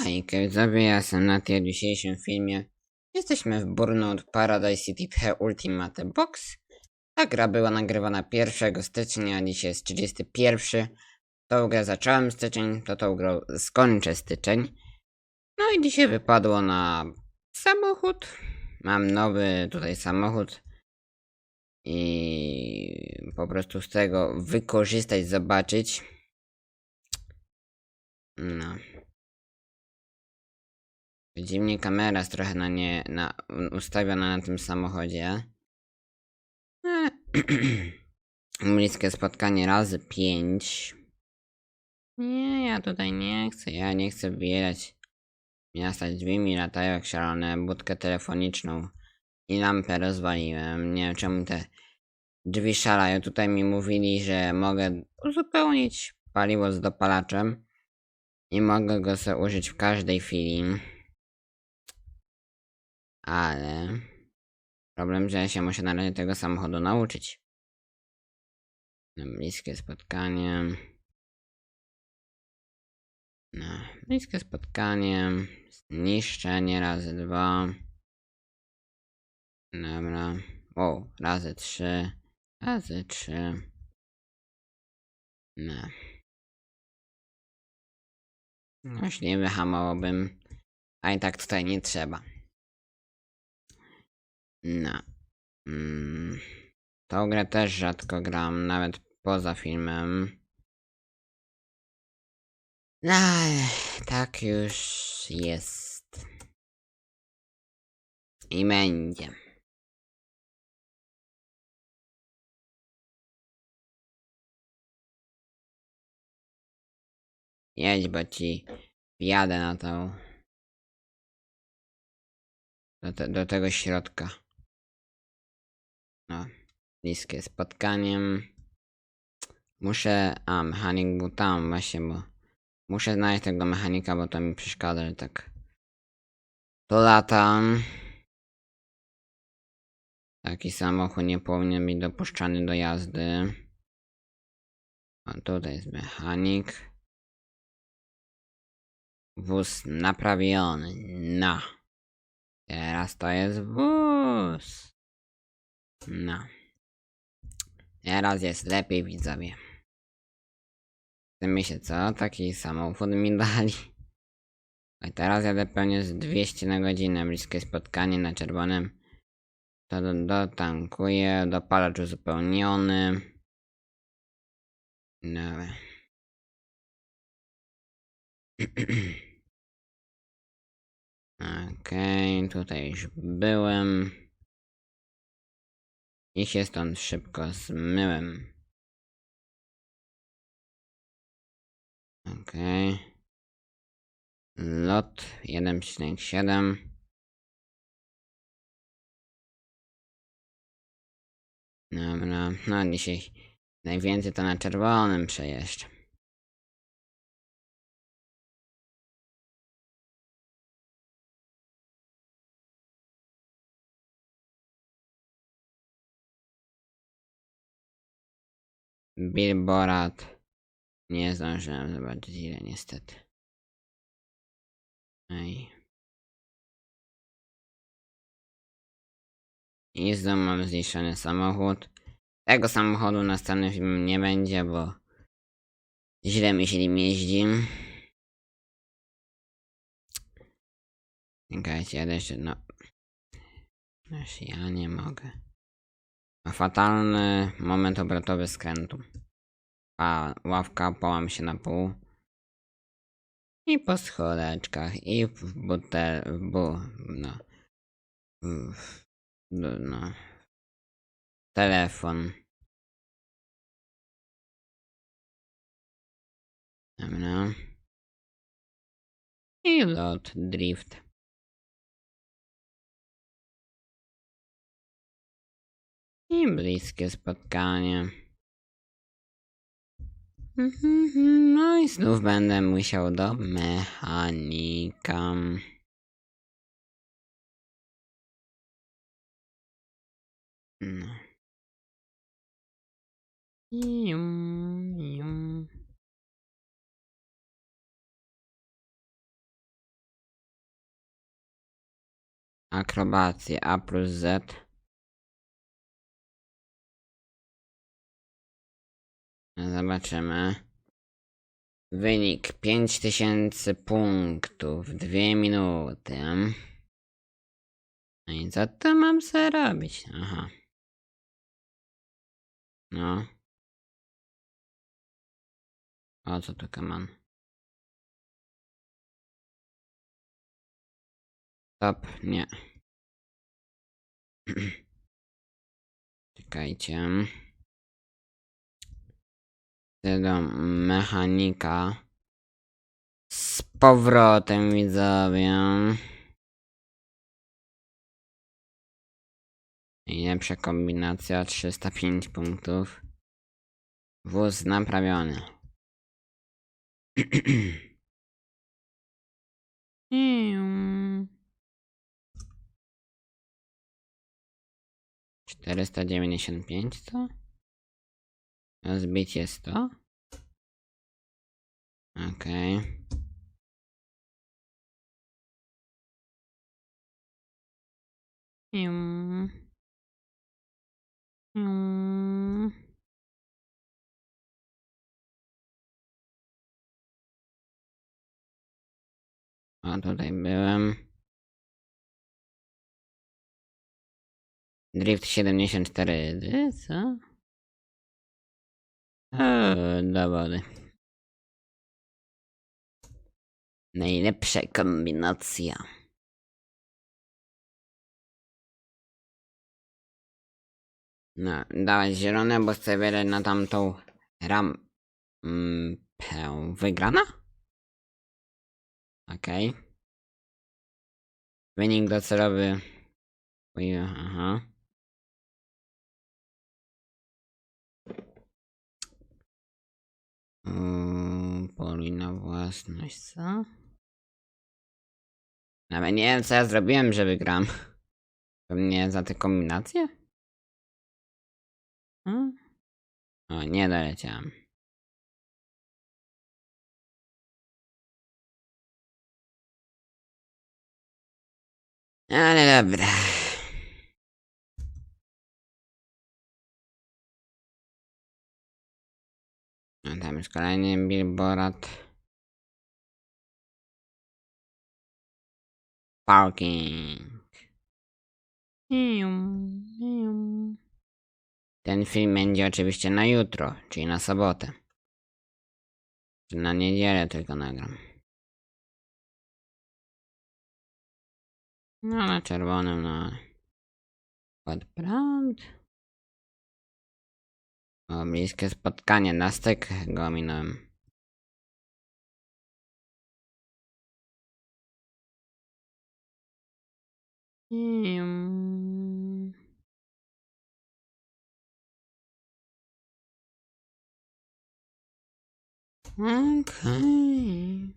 Hejka, widzowie, ja jestem na tym dzisiejszym filmie. Jesteśmy w Burnout Paradise City The Ultimate Box. Ta gra była nagrywana 1 stycznia, a dzisiaj jest 31. Tą grę zacząłem styczeń, to tą grą skończę styczeń. No i dzisiaj wypadło na samochód. Mam nowy tutaj samochód. I po prostu z tego wykorzystać, zobaczyć. No. Dziwnie kamera jest trochę na nie na, ustawiona na tym samochodzie. Ale Bliskie spotkanie razy pięć. Nie, ja tutaj nie chcę. Ja nie chcę wbierać miasta. Drzwi latają jak szalone. Budkę telefoniczną i lampę rozwaliłem. Nie wiem czemu te drzwi szalają. Tutaj mi mówili, że mogę uzupełnić paliwo z dopalaczem. I mogę go sobie użyć w każdej chwili. Ale problem, że ja się muszę na razie tego samochodu nauczyć. No, bliskie spotkanie. No, bliskie spotkanie. Zniszczenie razy dwa. Dobra. O, razy trzy. Razy trzy. No. Jeśli nie wyhamowałbym. A i tak tutaj nie trzeba. No. Mm. Tą grę też rzadko gram, nawet poza filmem. No, ale tak już jest. I będzie. Jedź, bo ci wjadę na tą. Do, te, do tego środka. No, bliskie spotkaniem. Muszę. A, mechanik był tam właśnie, bo. Muszę znaleźć tego mechanika, bo to mi przeszkadza, że tak. To latam. Taki samochód nie powinien być dopuszczany do jazdy. A tutaj jest mechanik. Wóz naprawiony. No. Teraz to jest wóz. No. Teraz jest lepiej, widzowie. Chce się co? Taki samochód mi dali. A teraz jadę pewnie z 200 na godzinę. Bliskie spotkanie na czerwonym. To do, dotankuję. Dopalacz uzupełniony. Dobra. Okej, tutaj już byłem. I się stąd szybko zmyłem. Okej. Lot 1,7. Dobra, no dzisiaj najwięcej to na czerwonym przejeżdżam. Billboard. Nie zdążyłem zobaczyć ile niestety. Ej. I znowu mam zniszczony samochód. Tego samochodu na następnym filmie nie będzie, bo źle mi się nim jeździ. Czekajcie, ja jeszcze no. Aż ja nie mogę. Fatalny moment obrotowy skrętu. A ławka połam się na pół. I po schodeczkach, i w butel, w bu, no. W, no. Telefon. Dobra. I lot, drift. I bliskie spotkanie. No i znów będę musiał do mechanika. No. Jum, jum. Akrobację A plus Z. Zobaczymy. Wynik 5000 punktów, 2 minuty. No i co to mam sobie robić? Aha. No. O co tu kaman? Stop, nie. Czekajcie. Do mechanika. Z powrotem widzowie. Najlepsza kombinacja 305 punktów. Wóz naprawiony. Czterysta dziewięćdziesiąt pięć co? Zbicie sto? Okej. Okay. A tutaj byłem. Drift 74, y, co? O, dowody. Najlepsza kombinacja. No, dałeś zielone, bo chcę wierzyć na tamtą rampę. Wygrana? Okej. Wynik docelowy. Aha. Własność, co? Nawet nie wiem co ja zrobiłem, że wygram. Pewnie za te kombinacje? Hmm? O, nie doleciałem. Ale dobra. A tam jest kolejny billboard. Parking. Ten film będzie oczywiście na jutro, czyli na sobotę. Czy na niedzielę tylko nagram. No na czerwonym, no. Pod prąd. O, bliskie spotkanie, na styk go minąłem. Mm. Okej.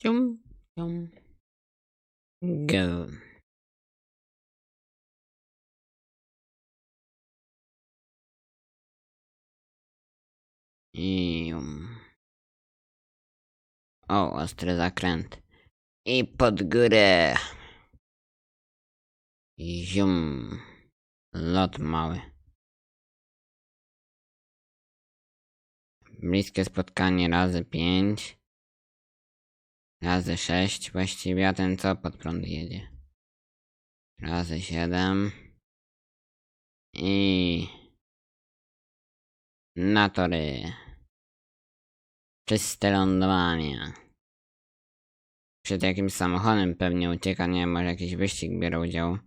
Cium, cium. Go. Ium. O, ostry zakręt. I pod górę. Zium. Lot mały. Bliskie spotkanie razy pięć. Razy sześć. Właściwie a ten co pod prąd jedzie. Razy siedem. I... Na tory. Czyste lądowanie. Przed jakimś samochodem pewnie ucieka, nie może jakiś wyścig biorą udział.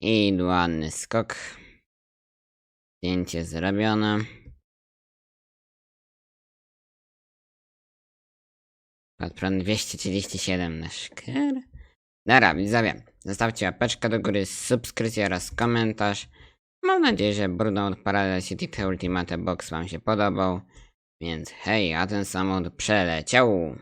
I ładny skok. Zdjęcie zrobione. Prąd 237 na szker. Dobra, widzowie, zostawcie łapeczkę do góry, subskrypcję oraz komentarz. Mam nadzieję, że Burnout Paradise City Ultimate Box wam się podobał. Więc hej, a ten samochód przeleciał.